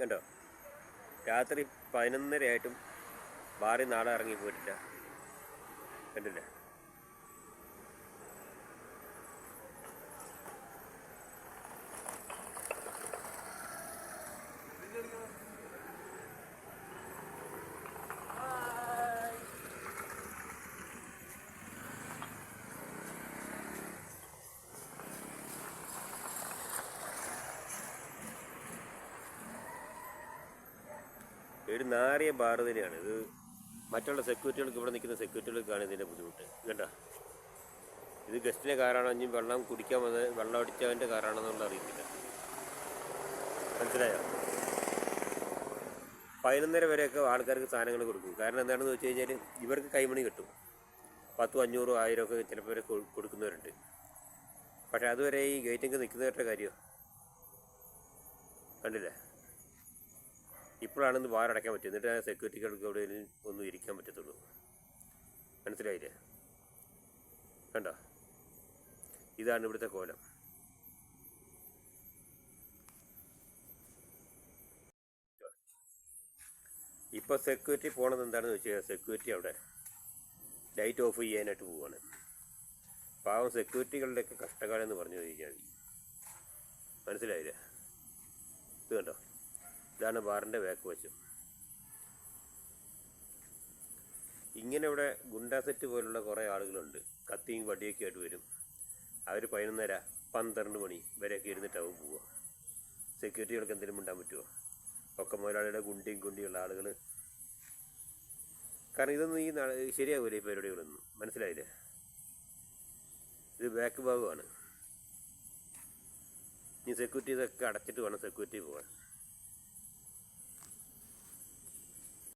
കണ്ടോ? രാത്രി പതിനൊന്നരയായിട്ടും ബാറി നാളെ ഇറങ്ങി പോയിട്ടില്ല. കണ്ടില്ലേ? ഒരു നാറിയ ബാർ ഇത് മറ്റുള്ള സെക്യൂരിറ്റികൾക്ക് ഇവിടെ നിൽക്കുന്ന സെക്യൂരിറ്റികൾക്കാണ് ഇതിന്റെ ബുദ്ധിമുട്ട്. കണ്ട? ഇത് ഗസ്റ്റിന്റെ കാറാണോ? ഇനി വെള്ളം കുടിക്കാൻ വന്ന് വെള്ളം അടിച്ചവന്റെ കാറാണോ എന്നുള്ള അറിയത്തില്ല. മനസ്സിലായോ? പതിനൊന്നര വരെയൊക്കെ ആൾക്കാർക്ക് സാധനങ്ങൾ കൊടുക്കും. കാരണം എന്താണെന്ന് വെച്ച് കഴിഞ്ഞാൽ ഇവർക്ക് കൈമണി കിട്ടും. പത്തും അഞ്ഞൂറും ആയിരം ഒക്കെ ചിലപ്പോൾ ഇവരെ കൊടുക്കുന്നവരുണ്ട്. പക്ഷേ അതുവരെ ഈ ഗേറ്റിംഗ് നിൽക്കുന്നവരുടെ കാര്യമോ കണ്ടില്ലേ? ഇപ്പോഴാണെന്ന് ബാർ അടയ്ക്കാൻ പറ്റും. എന്നിട്ട് സെക്യൂരിറ്റികൾക്ക് അവിടെ ഒന്നും ഇരിക്കാൻ പറ്റത്തുള്ളൂ. മനസ്സിലായില്ലേ? കണ്ടോ? ഇതാണ് ഇവിടുത്തെ കോലം. ഇപ്പോൾ സെക്യൂരിറ്റി പോണത് എന്താണെന്ന് വെച്ച് കഴിഞ്ഞാൽ സെക്യൂരിറ്റി അവിടെ ലൈറ്റ് ഓഫ് ചെയ്യാനായിട്ട് പോവുകയാണ് പാവം സെക്യൂരിറ്റികളുടെയൊക്കെ കഷ്ടകാലം എന്ന് പറഞ്ഞു കഴിഞ്ഞാൽ. മനസ്സിലായില്ലേ? ഇത് കണ്ടോ? ഇതാണ് ബാറിന്റെ ബാക്ക് വശം. ഇങ്ങനെ ഇവിടെ ഗുണ്ടാ സെറ്റ് പോലുള്ള കുറേ ആളുകളുണ്ട്. കത്തിയും വടിയൊക്കെ ആയിട്ട് വരും. അവർ പതിനൊന്നര പന്ത്രണ്ട് മണി വരെയൊക്കെ ഇരുന്നിട്ടാവും പോവുക സെക്യൂരിറ്റികൾക്ക് എന്തെങ്കിലും ഉണ്ടാൻ പറ്റുമോ ഒക്കെ മുതലാളിയുടെ ഗുണ്ടിയും ഗുണ്ടിയുള്ള ആളുകൾ കാരണം ഇതൊന്നും ഈ ശരിയാവില്ല ഈ പരിപാടികളൊന്നും. മനസ്സിലായില്ലേ? ഇത് ബാക്ക് ഭാഗമാണ്. ഇനി സെക്യൂരിറ്റി ഇതൊക്കെ അടച്ചിട്ട് വേണം സെക്യൂരിറ്റി പോകാൻ